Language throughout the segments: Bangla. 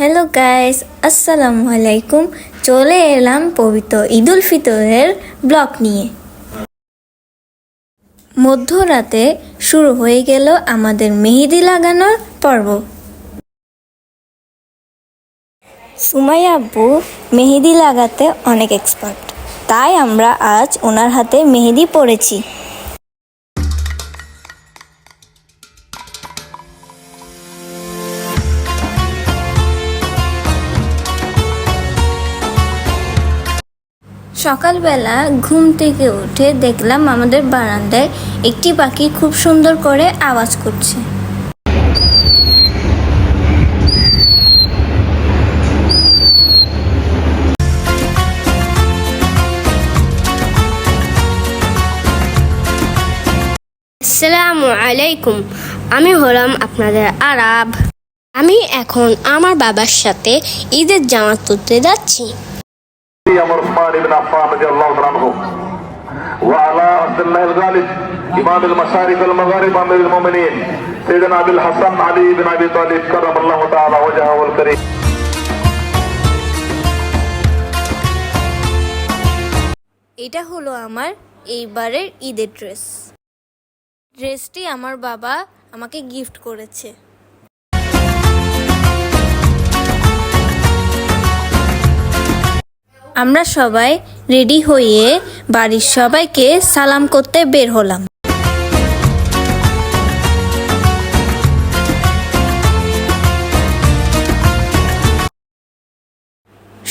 হ্যালো গাইস আসসালামু আলাইকুম চলে এলাম পবিত্র ঈদুল ফিতরের ব্লগ নিয়ে। মধ্যরাতে শুরু হয়ে গেল আমাদের মেহেদি লাগানোর পর্ব। সুমাইয়া আব্বু মেহেদি লাগাতে অনেক এক্সপার্ট তাই আমরা আজ ওনার হাতে মেহেদি পড়েছি সকালবেলা ঘুম থেকে উঠে দেখলাম আমাদের বারান্দায় একটি পাখি খুব সুন্দর করে আওয়াজ করছে। আসসালামু আলাইকুম। আমি হলাম আপনাদের আরব। আমি এখন আমার বাবার সাথে ঈদের জামাত তুলতে যাচ্ছি। أمر عثمان بن عفان رضي الله تعالى عنه وعلى عبد الله الغالب إمام المشارق والمغارب أمير المؤمنين سيدنا أبي الحسن علي بن أبي طالب كرم الله تعالى وجهه الكريم এটা হলো আমার এইবারের ঈদের ড্রেস ড্রেসটি আমার বাবা আমাকে গিফট করেছে আমরা সবাই রেডি হয়ে বাড়ির সবাইকে সালাম করতে বের হলাম।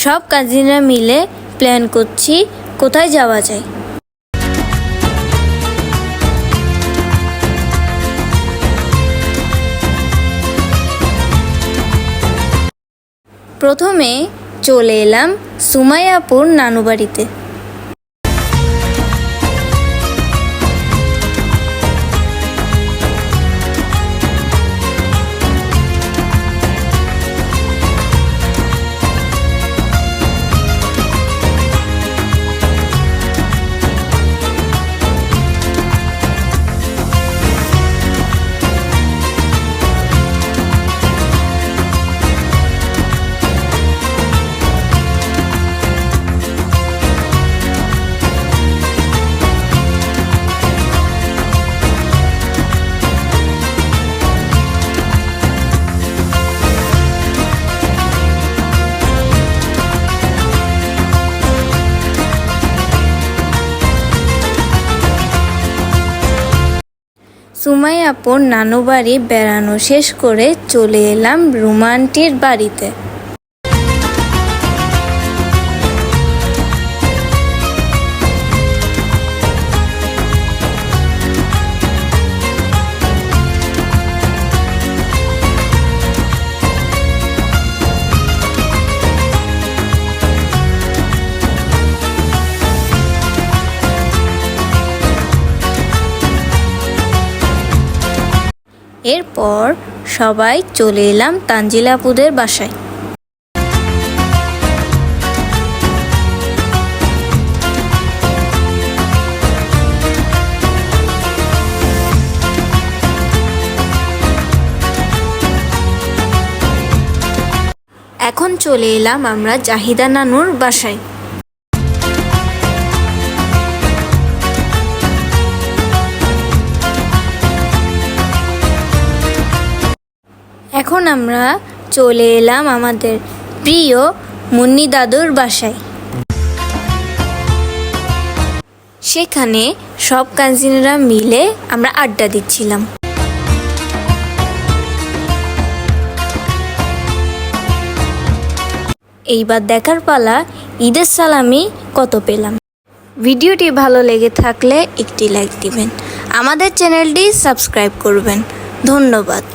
সব কাজিনরা মিলে প্ল্যান করছি কোথায় যাওয়া যায়। প্রথমে চলে এলাম সুমাইয়াপুর নানু বাড়িতে সুমাইয়াপুর নানু বাড়ি বেড়ানো শেষ করে চলে এলাম রুমান্টির বাড়িতে। এরপর সবাই চলে এলাম তানজিলাপুদের বাসায়। এখন চলে এলাম আমরা জাহিদা নানুর বাসায়। এখন আমরা চলে এলাম আমাদের প্রিয় মুন্নি দাদুর বাসায়। সেখানে সব কাজিনরা মিলে আমরা আড্ডা দিচ্ছিলাম। এইবার দেখার পালা ঈদের সালামি কত পেলাম। ভিডিওটি ভালো লেগে থাকলে একটি লাইক দিবেন। আমাদের চ্যানেলটি সাবস্ক্রাইব করবেন। ধন্যবাদ।